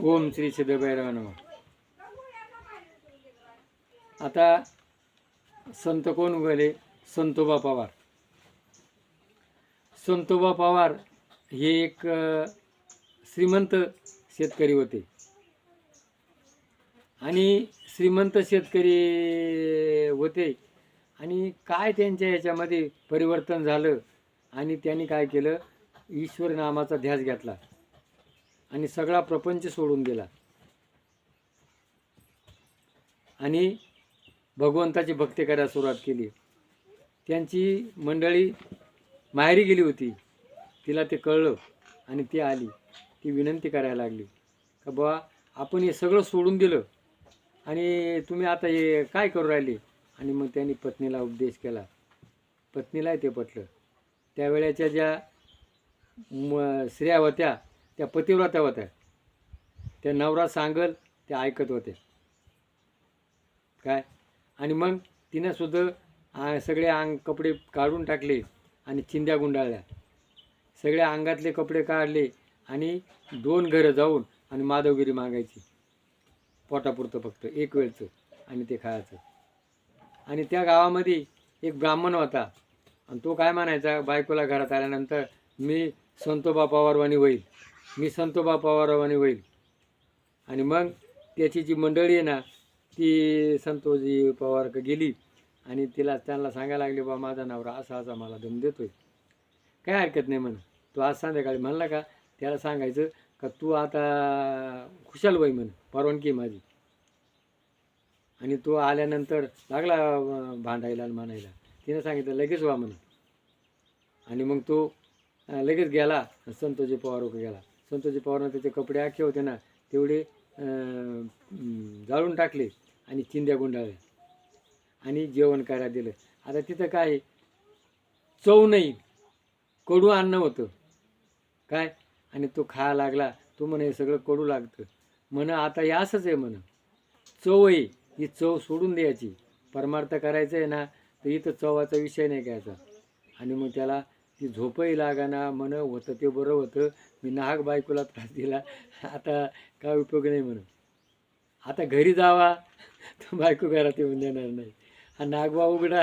ओम श्री सिद्धभैरव नम आता संत कोण उगवले संतोबा पवार. संतोबा पवार हे एक श्रीमंत शेतकरी होते. आणि श्रीमंत शेतकरी होते. आणि काय त्यांच्या ह्याच्यामध्ये परिवर्तन झालं? आणि त्यांनी काय केलं? ईश्वर नामाचा ध्यास घेतला. आणि सगळा प्रपंच सोडून दिला आणि भगवंताची भक्ती करायला सुरुवात केली. त्यांची मंडळी माहेरी गेली होती. तिला ते कळलं आणि ती आली. ती विनंती करायला लागली. का बुवा आपण हे सगळं सोडून दिलं. आणि तुम्ही आता हे काय करू राहिले? आणि मग त्यांनी पत्नीला उपदेश केला. पत्नीलाही ते पटलं. त्यावेळेच्या ज्या म स्त्रिया होत्या त्या पतिव्रता होत्या. त्या नवरा सांगल त्या ऐकत होत्या काय? आणि मग तिनंसुद्धा सगळे अंग कपडे काढून टाकले आणि चिंध्या गुंडाळल्या. सगळ्या अंगातले कपडे काढले आणि दोन घरं जाऊन आणि माधवगिरी मागायची. पोटापुरतं फक्त एक वेळचं आणि ते खायचं. आणि त्या गावामध्ये एक ब्राह्मण होता. आणि तो काय म्हणायचा? बायकोला घरात आल्यानंतर मी संतोबा पवारवाणी होईल. मी संतोबा पवारवाणी होईल. आणि मग त्याची जी मंडळी आहे ना ती संतोजी पवार गेली आणि तिला त्यांना सांगायला लागले बा माझा नवरा असा असा मला दम देतोय. काय हरकत नाही म्हण. तू आज संध्याकाळी म्हणला का त्याला सांगायचं का तू आता खुशाल बाई म्हण परवानगी माझी. आणि तो आल्यानंतर लागला भांडायला आणि म्हणायला तिनं सांगितलं लगेच वा म्हण. आणि मग तो लगेच गेला संतोजी पवार गेला. संतोषी पवारनं त्याचे कपडे आखे होते ना तेवढे जाळून टाकले आणि चिंध्या गुंडाळल्या. आणि जेवण करायला दिलं. आता तिथं काय आहे? चव नाही. कडू अन्न होतं. काय? आणि तो खायला लागला. तो म्हणे हे सगळं कडू लागतं. म्हण आता हे असंच आहे म्हण. चव आहे. ही चव सोडून द्यायची. परमार्थ करायचं आहे ना तर इथं चवाचा विषय नाही घ्यायचा. आणि मग त्याला ती झोपही लागाना म्हण होतं ते बरं होतं. मी नाहक बायकोला त्रास दिला. आता काय उपयोग नाही म्हणून. आता घरी जावा तर बायको घरात येऊन देणार नाही. हा नागबा उघडा.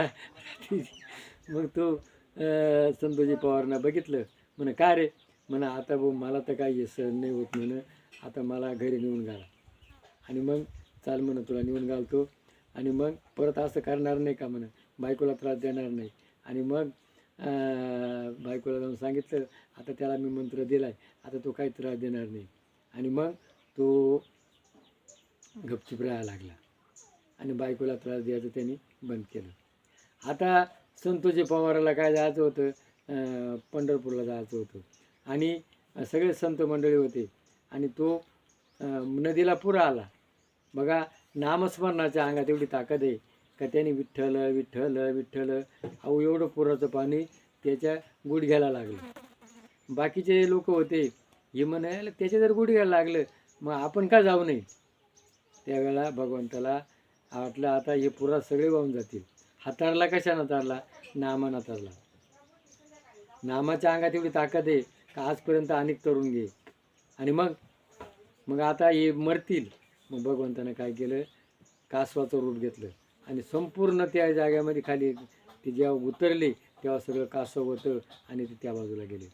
मग तो संतोजी पवारनं बघितलं. म्हण का रे? म्हणा आता भाऊ मला तर काही सहन नाही होत म्हणं. आता मला घरी नेऊन घाला. आणि मग चाल म्हणून तुला नेऊन घालतो. आणि मग परत असं करणार नाही का? म्हणा बायकोला त्रास देणार नाही. आणि मग बायकोला जाऊन सांगितलं आता त्याला मी मंत्र दिला आहे आता तो काही त्रास देणार नाही. आणि मग तो गपचूप राहायला लागला. आणि बायकोला त्रास द्यायचं त्यांनी बंद केलं. आता संतोषी पवाराला काय जायचं होतं? पंढरपूरला जायचं होतं. आणि सगळे संत मंडळी होते. आणि तो नदीला पुरा आला. बघा नामस्मरणाच्या अंगात एवढी ताकद आहे. का त्याने विठ्ठल विठ्ठल विठ्ठल. अहो एवढं पुराचं पाणी त्याच्या गुडघ्याला लागलं. बाकीचे लोक होते हे म्हणायला त्याच्या जर गुडघ्याला लागलं मग आपण का जाऊ नये? त्यावेळेला भगवंताला वाटलं आता हे पुरा सगळे वाहून जातील. हाताळला कशा हाताळला नामान हाताळला नामाच्या अंगात एवढी ताकद आहे का आजपर्यंत अनेक तरुण घे. आणि मग? मग आता हे मरतील. मग भगवंतानं काय केलं? कासवाचं रूप घेतलं. आणि संपूर्ण त्या जाग्यामध्ये खाली ते जेव्हा उतरले तेव्हा सगळं कासव होतं आणि ते त्या बाजूला गेले.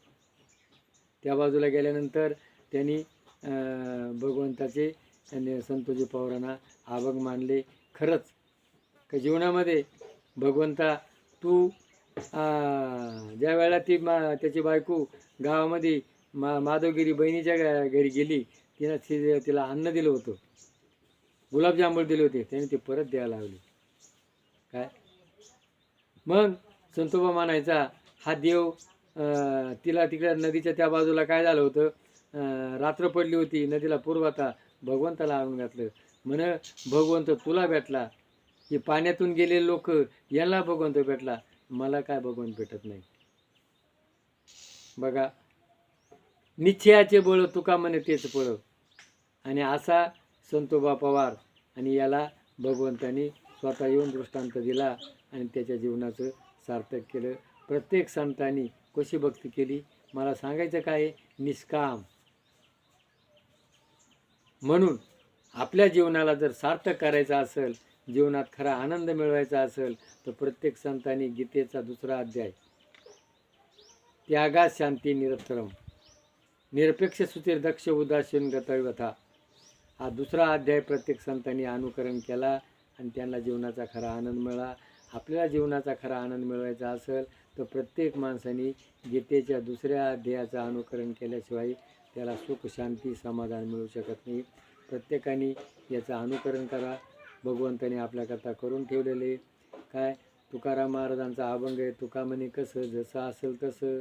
त्या बाजूला गेल्यानंतर त्यांनी भगवंताचे त्यांनी संतोजी पवारांना आभग मानले. खरंच का जीवनामध्ये भगवंता तू ज्या वेळेला ती मा त्याची बायको गावामध्ये मा माधवगिरी बहिणीच्या घरी गेली तिनं तिला अन्न दिलं होतं. गुलाबजामुन दिले होते. त्याने ते परत द्यायला लावले. काय? मग संतोबा मानायचा हा देव तिला तिकडे नदीच्या त्या बाजूला काय झालं होतं? रात्र पडली होती नदीला पूर्वता भगवंताला आणून घातलं. म्हण भगवंत तुला भेटला. की पाण्यातून गेलेले लोक यांना भगवंत भेटला. मला काय भगवंत भेटत नाही. बघा निश्चयाचे बळ तुका म्हणे तेच पळ आणि असा संतोबा पवार आणि याला भगवंतानी स्वतः येऊन दृष्टांत दिला आणि त्याच्या जीवनाचं सार्थक केलं. प्रत्येक संतांनी कशी भक्ती केली? मला सांगायचं काय? निष्काम. म्हणून आपल्या जीवनाला जर सार्थक करायचं असेल जीवनात खरा आनंद मिळवायचा असेल तर प्रत्येक संतांनी गीतेचा दुसरा अध्याय त्यागा शांती निरक्षरम निरपेक्ष सुतीर दक्ष उदासीन गतव्यथा. हा दुसरा अध्याय प्रत्येक संतांनी अनुकरण केला. आणि त्यांना जीवनाचा खरा आनंद मिळा. आपल्याला जीवनाचा खरा आनंद मिळवायचा असेल तर प्रत्येक माणसाने गीतेच्या दुसऱ्या ध्येयाचं अनुकरण केल्याशिवाय त्याला सुख शांती समाधान मिळू शकत नाही. प्रत्येकाने याचं अनुकरण करा. भगवंताने आपल्याकरता करून ठेवलेले. काय? तुकाराम महाराजांचा अभंग आहे तुका म्हणे कसं जसं असेल तसं.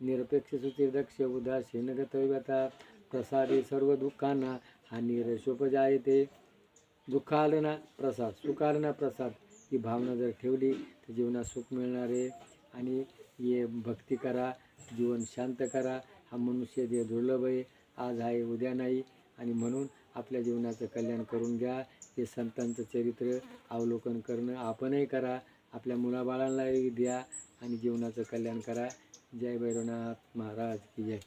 निरपेक्ष सुचिर दक्ष उदासीन गतव्यता प्रसादे सर्व दुःखांना हा निरशोपजा दुःखालना प्रसाद सुखालना प्रसाद ही भावना जर ठेवली तर जीवनात सुख मिळणार आहे. आणि ये भक्ती करा जीवन शांत करा. हा मनुष्य जे दुर्लभ आहे आज आहे उद्या नाही. आणि म्हणून आपल्या जीवनाचं कल्याण करून घ्या. हे संतांचं चरित्र अवलोकन करणं आपणही करा. आपल्या मुलाबाळांनाही द्या. आणि जीवनाचं कल्याण करा. जय भैरवनाथ महाराज की जय.